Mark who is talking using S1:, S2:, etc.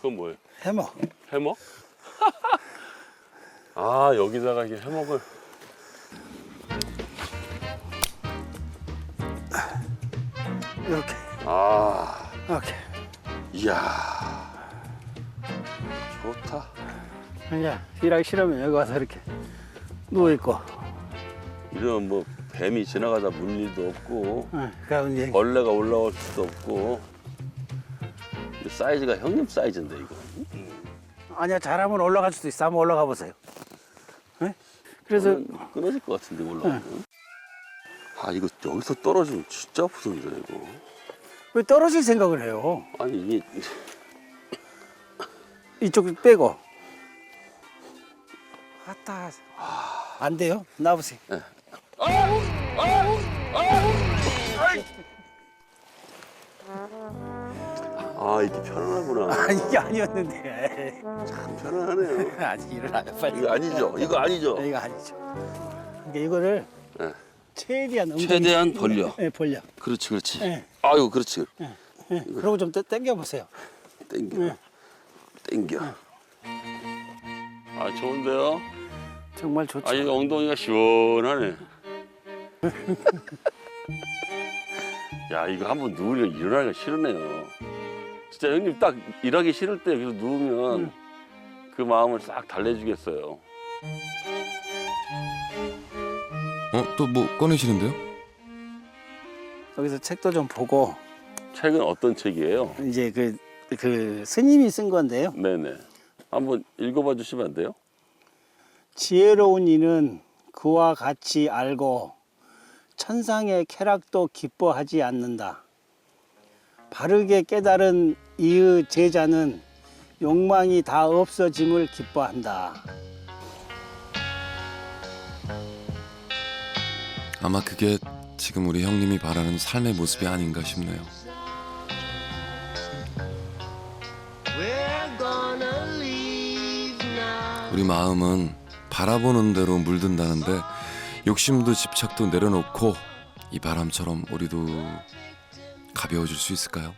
S1: 그건 뭐예요?
S2: 해먹.
S1: 해먹? 아 여기다가 이게 해먹을
S2: 이렇게.
S1: 아
S2: 이렇게.
S1: 이야 좋다
S2: 이제 일하기 싫으면 여기 와서 이렇게 누워 있고.
S1: 이런 뭐 뱀이 지나가다 물 일도 없고
S2: 응. 그럼 이제
S1: 벌레가 올라올 수도 없고 이 사이즈가 형님 사이즈인데 이거
S2: 아니야 잘하면 올라갈 수도 있어. 한번 올라가 보세요. 예? 그래서
S1: 끊- 끊어질 것 같은데 올라가면 아 이거 여기서 떨어지면 진짜 아프던데 이거
S2: 왜 떨어질 생각을 해요?
S1: 아니 이게
S2: 이쪽 빼고. 왔다. 안 돼요? 나보세요.
S1: 아 이게 편안하구나
S2: 아 이게 아니었는데.
S1: 참 편안하네요
S2: 아직 일어나요 빨리.
S1: 이거 아니죠 이거 아니죠
S2: 이거 아니죠. 그러니까 이거를
S1: 네.
S2: 최대한 엉덩이-
S1: 최대한 벌려.
S2: 네, 벌려.
S1: 그렇지 그렇지
S2: 네.
S1: 아유 그렇지
S2: 네. 그리고 좀더 당겨 보세요.
S1: 땡겨
S2: 네.
S1: 땡겨 아 좋은데요
S2: 정말 좋죠.
S1: 아니 엉덩이가 시원하네 야 이거 한번 누우니까 일어나기가 싫으네요 진짜 형님 딱 일하기 싫을 때 여기서 누우면
S2: 음.
S1: 그 마음을 싹 달래주겠어요
S3: 어? 또 뭐 꺼내시는데요?
S2: 여기서 책도 좀 보고
S1: 책은 어떤 책이에요?
S2: 이제 그, 그 스님이 쓴 건데요.
S1: 네네 한번 읽어봐 주시면 안 돼요?
S2: 지혜로운 이는 그와 같이 알고 천상의 쾌락도 기뻐하지 않는다. 바르게 깨달은 이의 제자는 욕망이 다 없어짐을 기뻐한다.
S3: 아마 그게 지금 우리 형님이 바라는 삶의 모습이 아닌가 싶네요. 우리 마음은 바라보는 대로 물든다는데 욕심도 집착도 내려놓고 이 바람처럼 우리도 가벼워질 수 있을까요?